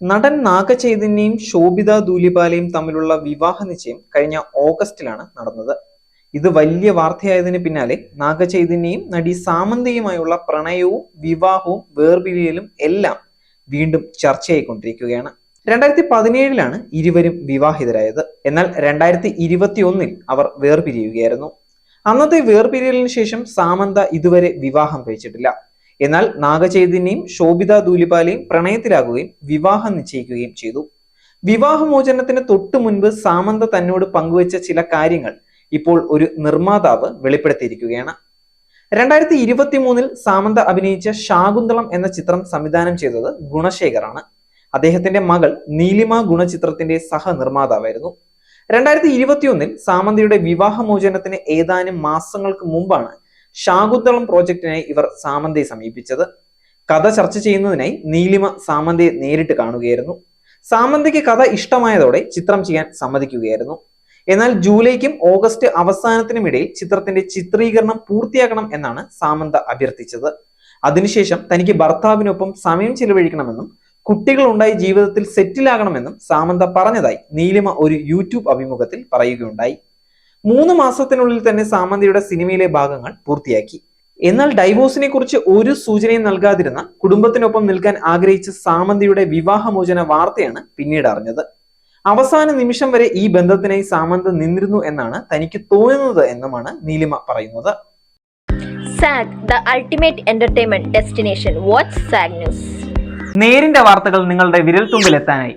നടൻ നാഗചൈതന്യയും ശോഭിത ദൂലിപാലയും തമ്മിലുള്ള വിവാഹ നിശ്ചയം കഴിഞ്ഞ ഓഗസ്റ്റിലാണ് നടന്നത്. ഇത് വലിയ വാർത്തയായതിന് പിന്നാലെ നാഗചൈതന്യയും നടി സാമന്തയുമായുള്ള പ്രണയവും വിവാഹവും വേർപിരിയലും എല്ലാം വീണ്ടും ചർച്ചയായിക്കൊണ്ടിരിക്കുകയാണ്. രണ്ടായിരത്തി പതിനേഴിലാണ് ഇരുവരും വിവാഹിതരായത്. എന്നാൽ രണ്ടായിരത്തി ഇരുപത്തി ഒന്നിൽ അവർ വേർപിരിയുകയായിരുന്നു. അന്നത്തെ വേർപിരിയലിന് ശേഷം സാമന്ത ഇതുവരെ വിവാഹം കഴിച്ചിട്ടില്ല. എന്നാൽ നാഗചൈതന്യയും ശോഭിത ദൂലിപാലയും പ്രണയത്തിലാകുകയും വിവാഹം നിശ്ചയിക്കുകയും ചെയ്തു. വിവാഹമോചനത്തിന് തൊട്ടു മുൻപ് സാമന്ത തന്നോട് പങ്കുവച്ച ചില കാര്യങ്ങൾ ഇപ്പോൾ ഒരു നിർമ്മാതാവ് വെളിപ്പെടുത്തിയിരിക്കുകയാണ്. രണ്ടായിരത്തി ഇരുപത്തി മൂന്നിൽ സാമന്ത അഭിനയിച്ച ശാകുന്തളം എന്ന ചിത്രം സംവിധാനം ചെയ്തത് ഗുണശേഖറാണ്. അദ്ദേഹത്തിന്റെ മകൾ നീലിമ ഗുണചിത്രത്തിന്റെ സഹനിർമ്മാതാവായിരുന്നു. രണ്ടായിരത്തി ഇരുപത്തിയൊന്നിൽ സാമന്തയുടെ വിവാഹമോചനത്തിന് ഏതാനും മാസങ്ങൾക്ക് മുമ്പാണ് ശാകുന്തളം പ്രോജക്റ്റിനായി ഇവർ സാമന്തയെ സമീപിച്ചത്. കഥ ചർച്ച ചെയ്യുന്നതിനായി നീലിമ സാമന്തയെ നേരിട്ട് കാണുകയായിരുന്നു. സാമന്തയ്ക്ക് കഥ ഇഷ്ടമായതോടെ ചിത്രം ചെയ്യാൻ സമ്മതിക്കുകയായിരുന്നു. എന്നാൽ ജൂലൈക്കും ഓഗസ്റ്റ് അവസാനത്തിനുമിടയിൽ ചിത്രത്തിന്റെ ചിത്രീകരണം പൂർത്തിയാക്കണം എന്നാണ് സാമന്ത അഭ്യർത്ഥിച്ചത്. അതിനുശേഷം തനിക്ക് ഭർത്താവിനൊപ്പം സമയം ചിലവഴിക്കണമെന്നും കുട്ടികൾ ഉണ്ടായി ജീവിതത്തിൽ സെറ്റിലാകണമെന്നും സാമന്ത പറഞ്ഞതായി നീലിമ ഒരു യൂട്യൂബ് അഭിമുഖത്തിൽ പറയുകയുണ്ടായി. മൂന്ന് മാസത്തിനുള്ളിൽ തന്നെ സാമന്തിയുടെ സിനിമയിലെ ഭാഗങ്ങൾ പൂർത്തിയാക്കി എന്നാൽ ഡൈവോഴ്സിനെ കുറിച്ച് ഒരു സൂചനയും നൽകാതിരുന്ന കുടുംബത്തിനൊപ്പം നിൽക്കാൻ ആഗ്രഹിച്ച സാമന്തിയുടെ വിവാഹമോചന വാർത്തയാണ് പിന്നീട് അറിഞ്ഞത് അവസാന നിമിഷം വരെ ഈ ബന്ധത്തിനായി സാമന്ത് നിന്നിരുന്നു എന്നാണ് തനിക്ക് തോന്നുന്നത് എന്നുമാണ് നീലിമ പറയുന്നത് SAG the ultimate entertainment destination. Watch SAG News. നേരിന്റെ വാർത്തകൾ നിങ്ങളുടെ വിരൽ എത്താനായി